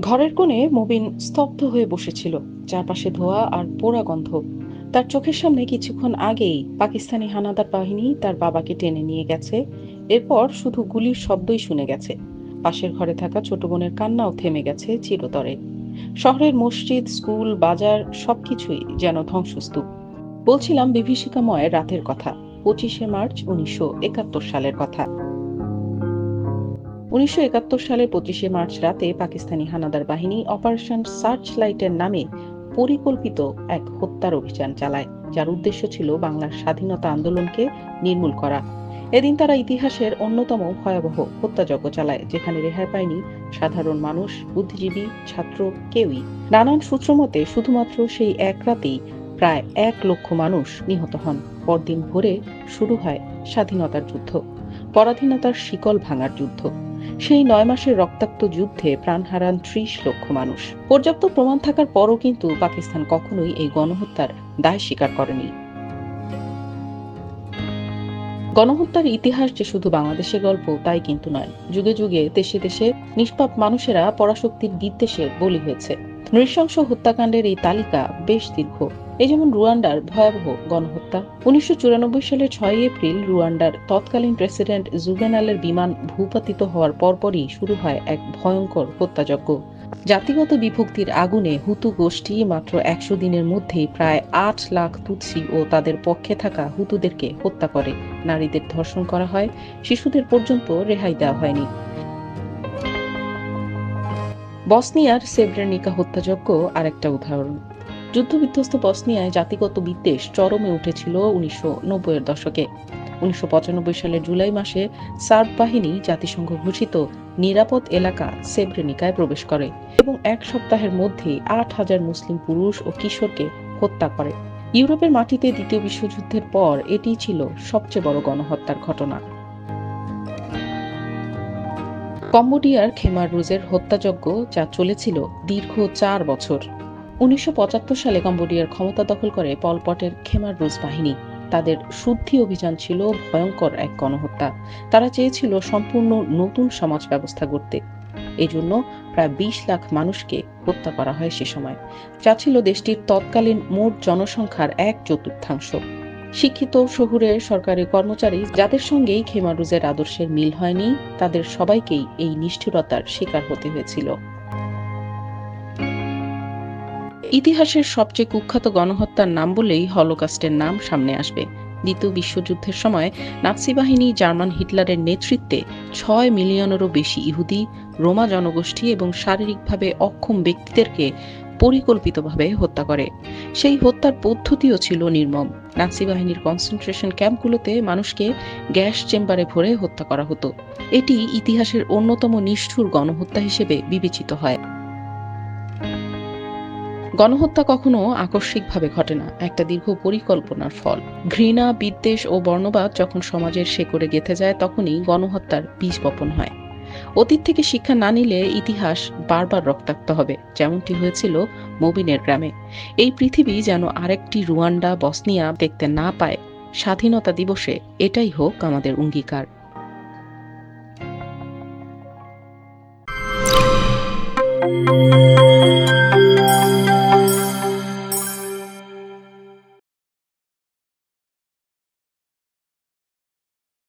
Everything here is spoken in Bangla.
ঘরের কোণে মবিন স্তব্ধ হয়ে বসেছিল। চারপাশে ধোয়া আর পোড়া গন্ধ। তার চোখের সামনে কিছুক্ষণ আগেই পাকিস্তানি হানাদার বাহিনী তার বাবাকে টেনে নিয়ে গেছে। এরপর শুধু গুলির শব্দই শুনে গেছে। পাশের ঘরে থাকা ছোট বোনের কান্নাও থেমে গেছে চিরতরে। শহরের মসজিদ, স্কুল, বাজার সবকিছুই যেন ধ্বংসস্তূপ। বলছিলাম বিভীষিকাময় রাতের কথা, পঁচিশে মার্চ উনিশশো একাত্তর সালের কথা। উনিশশো একাত্তর সালের পঁচিশে মার্চ রাতে পাকিস্তানি হানাদার বাহিনী অপারেশন সার্চ লাইটের নামে পরিকল্পিত এক হত্যার অভিযান চালায়, যার উদ্দেশ্য ছিল বাংলার স্বাধীনতা আন্দোলনকে নির্মূল করা। এদিন তারা ইতিহাসের অন্যতম ভয়াবহ হত্যাযজ্ঞ চালায়, যেখানে রেহাই পায়নি সাধারণ মানুষ, বুদ্ধিজীবী, ছাত্র, কেউই। নানান সূত্রমতে শুধুমাত্র সেই এক রাতেই প্রায় এক লক্ষ মানুষ নিহত হন। পরদিন ভোরে শুরু হয় স্বাধীনতার যুদ্ধ, পরাধীনতার শিকল ভাঙার যুদ্ধ। সেই নয় মাসের রক্তাক্ত যুদ্ধে প্রাণ হারান ত্রিশ লক্ষ মানুষ। পর্যাপ্ত প্রমাণ থাকার পরও কিন্তু পাকিস্তান কখনোই এই গণহত্যার দায় স্বীকার করেনি। গণহত্যার ইতিহাস যে শুধু বাংলাদেশের গল্প, তাই কিন্তু নয়। যুগে যুগে দেশে দেশে নিষ্পাপ মানুষেরা পরাশক্তির বিদ্বেষে বলি হয়েছে। নৃশংস হত্যাকাণ্ডের এই তালিকা বেশ দীর্ঘ। এই যেমন রুয়ান্ডার ভয়াবহ গণহত্যা। উনিশশো সালের ছয় এপ্রিল রুয়ান্ডার তৎকালীন প্রেসিডেন্ট জুভেনালের বিমান ভূপাতিত হওয়ার পরপরই শুরু হয় এক ভয়ঙ্কর হত্যাযজ্ঞ। জাতিগত বিভক্তির আগুনে হুতু গোষ্ঠী মাত্র একশো দিনের মধ্যেই প্রায় আট লাখ তুৎসি ও তাদের পক্ষে থাকা হুতুদেরকে হত্যা করে। নারীদের ধর্ষণ করা হয়, শিশুদের পর্যন্ত রেহাই দেওয়া হয়নি। বসনিয়ার সেব্রেনিকা হত্যাযজ্ঞ আরেকটা উদাহরণ। যুদ্ধবিধ্বস্ত বসনিয়ায় জাতিগত বিদ্বেষ চরমে উঠেছিল উনিশশো নব্বইয়ের দশকে। উনিশশো সালের জুলাই মাসে সার্ব বাহিনী জাতিসংঘ ঘোষিত নিরাপদ এলাকা সেব্রেনিকায় প্রবেশ করে এবং এক সপ্তাহের মধ্যেই আট হাজার মুসলিম পুরুষ ও কিশোরকে হত্যা করে। ইউরোপের মাটিতে দ্বিতীয় বিশ্বযুদ্ধের পর এটি ছিল সবচেয়ে বড় গণহত্যার ঘটনা। কম্বোডিয়ার খেমার রুজের হত্যাযজ্ঞ যা চলেছিল দীর্ঘ চার বছর। উনিশশো পঁচাত্তর সালে কম্বোডিয়ার ক্ষমতা দখল করে পলপটের খেমার রুজ বাহিনী। তাদের শুদ্ধি অভিযান ছিল ভয়ঙ্কর এক গণহত্যা। তারা চেয়েছিল সম্পূর্ণ নতুন সমাজ ব্যবস্থা গড়তে। এজন্য প্রায় বিশ লাখ মানুষকে হত্যা করা হয় সে সময়। যা ছিল দেশটির তৎকালীন মোট জনসংখ্যার এক চতুর্থাংশ। শিক্ষিত শহুরে সরকারি কর্মচারী যাদের সঙ্গেই খেমারুজের আদর্শের মিল হয়নি, তাদের সবাইকেই এই নিষ্ঠুরতার শিকার হতে হয়েছিল। ইতিহাসের সবচেয়ে কুখ্যাত গণহত্যার নাম বলেই হলোকাস্টের নাম সামনে আসবে। দ্বিতীয় বিশ্বযুদ্ধের সময় নাৎসি বাহিনী জার্মান হিটলারের নেতৃত্বে ছয় মিলিয়নেরও বেশি ইহুদি, রোমা জনগোষ্ঠী এবং শারীরিকভাবে অক্ষম ব্যক্তিদেরকে পরিকল্পিতভাবে হত্যা করে। সেই হত্যার পদ্ধতিও ছিল নির্মম। নাৎসি বাহিনীর কনসেন্ট্রেশন ক্যাম্পগুলোতে মানুষকে গ্যাস চেম্বারে ভরে হত্যা করা হতো। এটি ইতিহাসের অন্যতম নিষ্ঠুর গণহত্যা হিসেবে বিবেচিত হয়। গণহত্যা কখনো আকস্মিকভাবে ঘটে না, একটা দীর্ঘ পরিকল্পনার ফল। ঘৃণা, বিদ্বেষ ও বর্ণবাদ যখন সমাজের শেকড়ে গেঁথে যায়, তখনই গণহত্যার বীজ বপন হয়। অতীত থেকে শিক্ষা না নিলে ইতিহাস বারবার রক্তাক্ত হবে, যেমনটি হয়েছিল মবিনের গ্রামে। এই পৃথিবী যেন আরেকটি রুয়ান্ডা, বসনিয়া দেখতে না পায় স্বাধীনতা দিবসে, এটাই হোক আমাদের অঙ্গীকার।